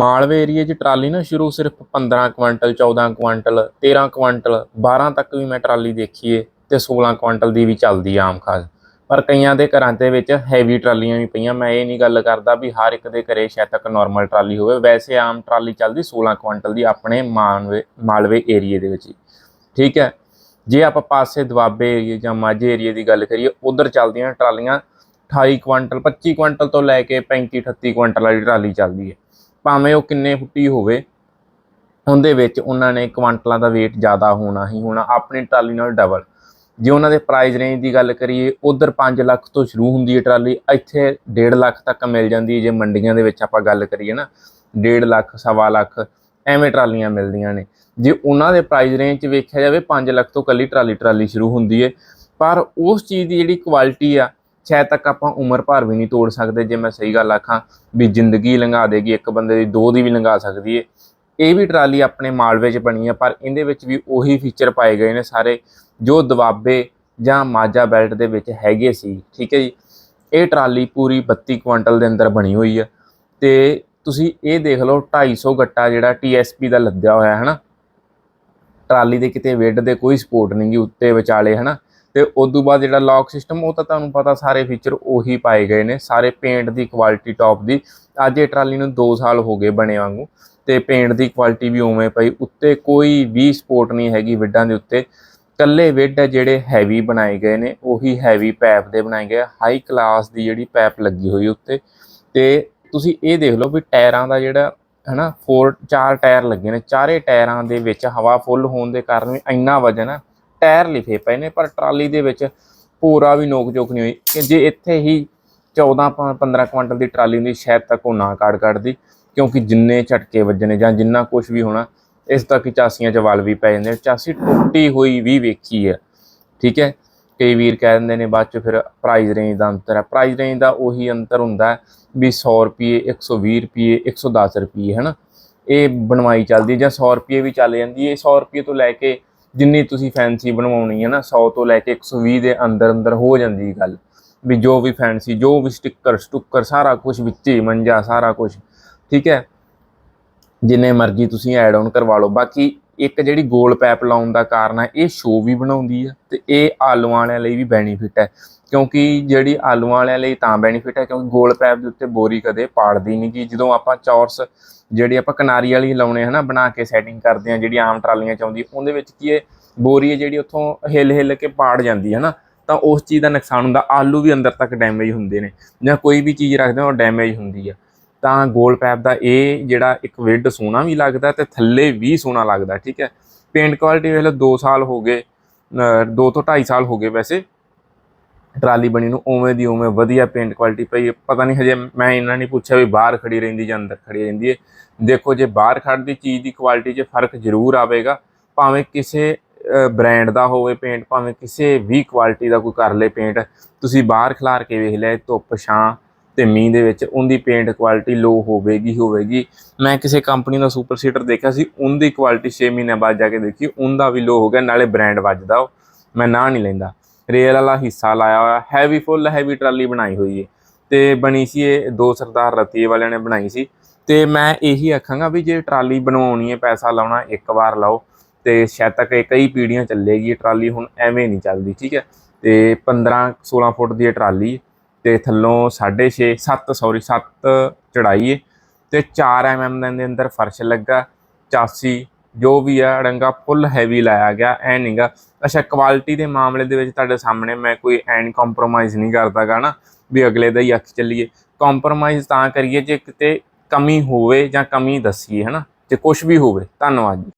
ਮਾਲਵੇ ਏਰੀਏ 'ਚ ਟਰਾਲੀ ਨਾ ਸ਼ੁਰੂ ਸਿਰਫ 15 ਕੁਇੰਟਲ 14 ਕੁਆਂਟਲ 13 ਕੁਆਂਟਲ 12 ਤੱਕ ਵੀ ਮੈਂ ਟਰਾਲੀ ਦੇਖੀਏ ਏ ਤੇ 16 ਕੁਆਂਟਲ ਦੀ ਵੀ ਚੱਲਦੀ ਆ ਆਮ ਖਾਸ। ਪਰ ਕਈਆਂ ਦੇ ਘਰਾਂ ਦੇ ਵਿੱਚ ਹੈਵੀ ਟਰਾਲੀਆਂ ਵੀ ਪਈਆਂ। ਮੈਂ ਇਹ ਨਹੀਂ ਗੱਲ ਕਰਦਾ ਵੀ ਹਰ ਇੱਕ ਦੇ ਘਰੇ ਸ਼ਾਇਦ ਤੱਕ ਨਾਰਮਲ ਟਰਾਲੀ ਹੋਵੇ। ਵੈਸੇ ਆਮ ਟਰਾਲੀ ਚੱਲਦੀ 16 ਕੁਆਂਟਲ ਦੀ ਆਪਣੇ ਮਾਨਵੇ, ਮਾਲਵੇ ਏਰੀਏ ਦੇ ਵਿੱਚ ਹੀ। ਠੀਕ ਹੈ? ਜੇ ਆਪਾਂ ਪਾਸੇ ਦੁਆਬੇ ਏਰੀਏ ਜਾਂ ਮਾਝੇ ਏਰੀਏ ਦੀ ਗੱਲ ਕਰੀਏ, ਉਧਰ ਚੱਲਦੀਆਂ ਟਰਾਲੀਆਂ 28 ਕੁਆਂਟਲ 25 ਕੁਇੰਟਲ ਤੋਂ ਲੈ ਕੇ 35 38 ਕੁਇੰਟਲ ਵਾਲੀ ਟਰਾਲੀ ਚੱਲਦੀ ਹੈ। ਭਾਵੇਂ ਉਹ ਕਿੰਨੇ ਫੁੱਟੀ ਹੋਵੇ, ਉਹਦੇ ਵਿੱਚ ਉਹਨਾਂ ਨੇ ਕੁਆਂਟਲਾਂ ਦਾ weight ਜ਼ਿਆਦਾ ਹੋਣਾ ਹੀ ਹੋਣਾ, ਆਪਣੀ ਟਰਾਲੀ ਨਾਲ ਡਬਲ ਜੇ ਉਹਨਾਂ ਦੇ ਪ੍ਰਾਈਸ ਰੇਂਜ ਦੀ ਗੱਲ ਕਰੀਏ, ਉਧਰ 5 ਲੱਖ ਤੋਂ ਸ਼ੁਰੂ ਹੁੰਦੀ ਹੈ ਟਰਾਲੀ, ਇੱਥੇ 1.5 ਲੱਖ ਤੱਕ ਮਿਲ ਜਾਂਦੀ ਹੈ, ਜੇ ਮੰਡੀਆਂ ਦੇ ਵਿੱਚ ਆਪਾਂ ਗੱਲ ਕਰੀਏ ਨਾ 1.5 ਲੱਖ, ਸਵਾ ਲੱਖ, ਐਵੇਂ ਟਰਾਲੀਆਂ ਮਿਲਦੀਆਂ ਨੇ। ਜੇ ਉਹਨਾਂ ਦੇ ਪ੍ਰਾਈਸ ਰੇਂਜ 'ਚ ਵੇਖਿਆ ਜਾਵੇ 5 ਲੱਖ ਤੋਂ ਕੱਲੀ ਟਰਾਲੀ ਟਰਾਲੀ ਸ਼ੁਰੂ ਹੁੰਦੀ ਹੈ। ਪਰ ਉਸ ਚੀਜ਼ ਦੀ ਜਿਹੜੀ ਕੁਆਲਿਟੀ ਆ ਸ਼ਾਇਦ ਤੱਕ ਆਪਾਂ ਉਮਰ ਭਰ ਵੀ ਨਹੀਂ ਤੋੜ ਸਕਦੇ, ਜੇ ਮੈਂ ਸਹੀ ਗੱਲ ਆਖਾਂ ਵੀ ਜ਼ਿੰਦਗੀ ਲੰਘਾ ਦੇਗੀ, ਇੱਕ ਬੰਦੇ ਦੀ ਦੋ ਦੀ ਵੀ ਲੰਘਾ ਸਕਦੀ ਏ। ਇਹ ਵੀ ਟਰਾਲੀ ਆਪਣੇ ਮਾਲਵੇ 'ਚ ਬਣੀ ਆ, ਪਰ ਇਹਦੇ ਵਿੱਚ ਵੀ ਉਹੀ ਫੀਚਰ ਪਾਏ ਗਏ ਨੇ ਸਾਰੇ, ਜੋ ਦਵਾਬੇ ਜਾਂ ਮਾਝਾ ਬੈਲਟ ਦੇ ਵਿੱਚ ਹੈਗੇ ਸੀ, ਠੀਕ ਹੈ ਜੀ। ਇਹ ਟਰਾਲੀ ਪੂਰੀ 32 ਕੁਇੰਟਲ ਦੇ ਅੰਦਰ ਬਣੀ ਹੋਈ ਆ। ਤੇ ਤੁਸੀਂ ਇਹ ਦੇਖ ਲਓ 250 ਗੱਟਾ ਜਿਹੜਾ TSP ਦਾ ਲੱਦਿਆ ਹੋਇਆ ਹੈ ਨਾ ਟਰਾਲੀ ਦੇ ਕਿਤੇ ਵਿੱਡ ਦੇ ਕੋਈ ਸਪੋਰਟ ਨਹੀਂ ਗੀ, ਉੱਤੇ ਵਿਚਾਲੇ, ਹਨਾ। ਤੇ ਉਸ ਤੋਂ ਬਾਅਦ ਜਿਹੜਾ ਲੌਕ ਸਿਸਟਮ ਉਹ ਤਾਂ ਤੁਹਾਨੂੰ ਪਤਾ ਸਾਰੇ ਫੀਚਰ ਉਹੀ ਪਾਏ ਗਏ ਨੇ, ਸਾਰੇ ਪੇਂਟ ਦੀ ਕੁਆਲਿਟੀ ਟੌਪ ਦੀ। ਅੱਜ ਇਹ ਟਰਾਲੀ ਨੂੰ 2 ਸਾਲ ਹੋ ਗਏ ਬਣੇ ਵਾਂਗੂ, ਤੇ ਪੇਂਟ ਦੀ ਕੁਆਲਿਟੀ ਵੀ ਉਵੇਂ ਪਈ, ਉੱਤੇ ਕੋਈ ਵੀ ਸਪੋਰਟ ਨਹੀਂ ਹੈਗੀ ਵਿੱਡਾਂ ਦੇ ਉੱਤੇ। ਕੱਲੇ ਵਿੱਡ ਜਿਹੜੇ ਹੈਵੀ ਬਣਾਏ ਗਏ ਨੇ, ਉਹੀ ਹੈਵੀ ਪੈਪ ਦੇ ਬਣਾਏ ਗਏ ਹਾਈ ਕਲਾਸ ਦੀ ਜਿਹੜੀ ਪੈਪ ਲੱਗੀ ਹੋਈ ਉੱਤੇ। ਤੇ ਤੁਸੀਂ ਇਹ ਦੇਖ ਲਓ ਵੀ ਟਾਇਰਾਂ ਦਾ ਜਿਹੜਾ, ਹਨਾ ਫੋਰ ਚਾਰ ਟਾਇਰ ਲੱਗੇ ਨੇ, ਚਾਰੇ ਟਾਇਰਾਂ ਦੇ ਵਿੱਚ ਹਵਾ ਫੁੱਲ ਹੋਣ ਦੇ ਕਾਰਨ ਵੀ ਇੰਨਾ ਵਜਨ ਆ ਟਾਇਰ ਲਿਖੇ ਪਏ ਨੇ, ਪਰ ਟਰਾਲੀ ਦੇ ਵਿੱਚ ਪੂਰਾ ਵੀ ਨੋਕ ਚੋਕ ਨਹੀਂ ਹੋਈ। ਕਿ ਜੇ ਇੱਥੇ ਹੀ 14 ਪ- 15 ਕੁਇੰਟਲ ਦੀ ਟਰਾਲੀ ਹੁੰਦੀ, ਸ਼ਾਇਦ ਤੱਕ ਉਹ ਨਾ ਕਾੜ ਕੱਢਦੀ, ਕਿਉਂਕਿ ਜਿੰਨੇ ਝਟਕੇ ਵੱਜਣੇ ਜਾਂ ਜਿੰਨਾ ਕੁਝ ਵੀ ਹੋਣਾ, ਇਸ ਤੱਕ ਚਾਸੀਆਂ 'ਚ ਵਲ ਵੀ ਪੈ ਜਾਂਦੇ ਚਾਸੀ ਟੁੱਟੀ ਹੋਈ ਵੀ ਵੇਖੀ ਹੈ ਠੀਕ ਹੈ? ਕਈ ਵੀਰ ਕਹਿ ਦਿੰਦੇ ਨੇ, ਬਾਅਦ ਚ ਫਿਰ ਪ੍ਰਾਈਸ ਰੇਂਜ ਦਾ ਅੰਤਰ ਹੈ ਪ੍ਰਾਈਸ ਰੇਂਜ ਦਾ ਉਹੀ ਅੰਤਰ ਹੁੰਦਾ ਹੈ ਵੀ 100 ਰੁਪਏ 120 ਰੁਪਏ 110 ਰੁਪਏ ਹੈ ਨਾ ਇਹ ਬਣਵਾਈ ਚੱਲਦੀ ਜਾਂ 100 ਰੁਪਏ ਵੀ ਚੱਲ ਜਾਂਦੀ ਹੈ। 100 ਰੁਪਏ ਤੋਂ ਲੈ ਕੇ ਜਿੰਨੀ ਤੁਸੀਂ ਫੈਂਸੀ ਬਣਵਾਉਣੀ ਹੈ ਨਾ 100 ਤੋਂ ਲੈ ਕੇ 120 ਦੇ ਅੰਦਰ ਅੰਦਰ ਹੋ ਜਾਂਦੀ ਗੱਲ। ਵੀ ਜੋ ਵੀ ਫੈਂਸੀ ਜੋ ਵੀ ਸਟicker ਸਟੁੱਕਰ ਸਾਰਾ ਕੁਝ ਵਿੱਚ ਹੀ, ਮੰਜਾ, ਸਾਰਾ ਕੁਝ ਠੀਕ ਹੈ? ਜਿੰਨੇ ਮਰਜ਼ੀ ਤੁਸੀਂ ਐਡ ਆਨ ਕਰਵਾ ਲਓ। ਬਾਕੀ ਇੱਕ ਜਿਹੜੀ ਗੋਲ ਪੈਪ ਲਾਉਣ ਦਾ ਕਾਰਨ ਹੈ, ਇਹ ਸ਼ੋ ਵੀ ਬਣਾਉਂਦੀ ਹੈ ਤੇ ਇਹ ਆਲੂਆਂ ਵਾਲਿਆਂ ਲਈ ਵੀ ਬੈਨੀਫਿਟ ਹੈ। ਕਿਉਂਕਿ ਜਿਹੜੀ ਆਲੂਆਂ ਵਾਲਿਆਂ ਲਈ ਤਾਂ ਬੈਨੀਫਿਟ ਹੈ, ਕਿਉਂਕਿ ਗੋਲ ਪੈਪ ਦੇ ਉੱਤੇ ਬੋਰੀ ਕਦੇ ਪਾੜਦੀ ਨਹੀਂ ਗੀ। ਜਦੋਂ ਆਪਾਂ ਚੌਰਸ ਜਿਹੜੀ ਆਪਾਂ ਕਿਨਾਰੀ ਵਾਲੀ ਲਾਉਣੇ ਹਨਾ, ਬਣਾ ਕੇ ਸੈਟਿੰਗ ਕਰਦੇ ਆ ਜਿਹੜੀ ਆਮ ਟਰਾਲੀਆਂ ਚ ਆਉਂਦੀ, ਉਹਦੇ ਵਿੱਚ ਕੀ ਹੈ, ਬੋਰੀ ਹੈ ਜਿਹੜੀ ਉੱਥੋਂ ਹਿੱਲ ਹਿੱਲ ਕੇ ਪਾੜ ਜਾਂਦੀ ਹੈ ਨਾ ਤਾਂ ਉਸ ਚੀਜ਼ ਦਾ ਨੁਕਸਾਨ ਹੁੰਦਾ। ਆਲੂ ਵੀ ਅੰਦਰ ਤੱਕ ਡੈਮੇਜ ਹੁੰਦੇ ਨੇ, ਜਾਂ ਕੋਈ ਵੀ ਚੀਜ਼ ਰੱਖਦੇ ਹੋ, ਉਹ ਡੈਮੇਜ ਹੁੰਦੀ ਆ ਤਾਂ ਗੋਲ ਪੈਪ ਦਾ ਇਹ ਜਿਹੜਾ ਇੱਕ ਵਿੱਡ ਸੋਹਣਾ ਵੀ ਲੱਗਦਾ ਤੇ ਥੱਲੇ ਵੀ ਸੋਹਣਾ ਲੱਗਦਾ ਠੀਕ ਹੈ। ਪੇਂਟ ਕੁਆਲਿਟੀ ਵੇਖ ਲਓ 2 ਸਾਲ ਹੋ ਗਏ 2 ਤੋਂ 2.5 ਸਾਲ ਹੋ ਗਏ ਵੈਸੇ। ਟਰਾਲੀ ਬਣੀ ਨੂੰ ਉਵੇਂ ਦੀ ਉਵੇਂ ਵਧੀਆ ਪੇਂਟ ਕੁਆਲਿਟੀ ਪਈ ਹੈ। ਪਤਾ ਨਹੀਂ ਹਜੇ ਮੈਂ ਇਹਨਾਂ ਨਹੀਂ ਪੁੱਛਿਆ ਵੀ ਬਾਹਰ ਖੜੀ ਰਹਿੰਦੀ ਜਾਂ ਅੰਦਰ ਖੜੀ ਰਹਿੰਦੀ ਹੈ। ਦੇਖੋ, ਜੇ ਬਾਹਰ ਖੜਦੀ ਚੀਜ਼ ਦੀ ਕੁਆਲਿਟੀ 'ਚ ਫ਼ਰਕ ਜ਼ਰੂਰ ਆਵੇਗਾ। ਭਾਵੇਂ ਕਿਸੇ ਬ੍ਰਾਂਡ ਦਾ ਹੋਵੇ ਪੇਂਟ ਭਾਵੇਂ ਕਿਸੇ ਵੀ ਕੁਆਲਿਟੀ ਦਾ ਕੋਈ ਕਰ ਲੇ ਪੇਂਟ ਤੁਸੀਂ ਬਾਹਰ ਖਿਲਾਰ ਕੇ ਵੇਖ ਲਿਆ ਧੁੱਪ, ਛਾਂ ਤੇ ਮੀਂਹ ਦੇ ਵਿੱਚ ਉਹਦੀ ਪੇਂਟ ਕੁਆਲਿਟੀ ਲੋ ਹੋਵੇਗੀ ਹੋਵੇਗੀ। ਮੈਂ ਕਿਸੇ ਕੰਪਨੀ ਦਾ ਸੁਪਰ ਸੀਟਰ ਦੇਖਿਆ ਸੀ, ਉਹਦੀ ਕੁਆਲਿਟੀ 6 ਮਹੀਨੇ ਬਾਅਦ ਜਾ ਕੇ ਦੇਖੀ, ਉਹਦਾ ਵੀ ਲੋ ਹੋ ਗਿਆ, ਨਾਲੇ ਬ੍ਰਾਂਡ ਵੱਜਦਾ ਉਹ। ਮੈਂ ਨਾ ਨਹੀਂ ਲੈਂਦਾ। ਰੇਲ ਵਾਲਾ ਹਿੱਸਾ ਲਾਇਆ ਹੋਇਆ ਹੈਵੀ ਫੁੱਲ ਹੈਵੀ ਟਰਾਲੀ ਬਣਾਈ ਹੋਈ ਹੈ ਤੇ ਬਣੀ ਸੀ ਇਹ ਦੋ ਸਰਦਾਰ ਰਤੀਏ ਵਾਲਿਆਂ ਨੇ ਬਣਾਈ ਸੀ। ਤੇ ਮੈਂ ਇਹੀ ਆਖਾਂਗਾ ਵੀ ਜੇ ਟਰਾਲੀ ਬਣਵਾਉਣੀ ਹੈ ਪੈਸਾ ਲਾਉਣਾ, ਇੱਕ ਵਾਰ ਲਾਓ। ਤੇ ਸ਼ਾਇਦ ਤੱਕ ਇਹ ਕਈ ਪੀੜ੍ਹੀਆਂ ਚੱਲੇਗੀ ਟਰਾਲੀ ਹੁਣ ਐਵੇਂ ਨਹੀਂ ਚੱਲਦੀ, ਠੀਕ ਹੈ। ਤੇ 15 16 ਫੁੱਟ ਦੀ ਇਹ ਟਰਾਲੀ ਹੈ ਤੇ ਥੱਲੋਂ 6.5 7 ਸੌਰੀ 7 ਚੜਾਈ ਹੈ ਤੇ 4 ਐਮਐਮ ਦੇ ਅੰਦਰ ਫਰਸ਼ ਲੱਗਾ, ਚਾਸੀ ਜੋ ਵੀ ਆ, ਅੜੰਗਾ ਫੁੱਲ ਹੈਵੀ ਲਾਇਆ ਗਿਆ, ਐ ਨਹੀਂਗਾ ਅੱਛਾ ਕੁਆਲਿਟੀ ਦੇ ਮਾਮਲੇ ਦੇ ਵਿੱਚ ਤੁਹਾਡੇ ਸਾਹਮਣੇ ਮੈਂ ਕੋਈ ਐਨ ਕੰਪਰੋਮਾਈਜ਼ ਨਹੀਂ ਕਰਦਾਗਾ ਨਾ, ਵੀ ਅਗਲੇ ਦਾ ਹੀ ਅੱਖ ਚੱਲੀਏ। ਕੰਪਰੋਮਾਈਜ਼ ਤਾਂ ਕਰੀਏ ਜੇ ਕਿਤੇ ਕਮੀ ਹੋਵੇ ਜਾਂ ਕਮੀ ਦੱਸੀਏ, ਹਨਾ? ਜੇ ਕੁਝ ਵੀ ਹੋਵੇ, ਧੰਨਵਾਦ ਜੀ।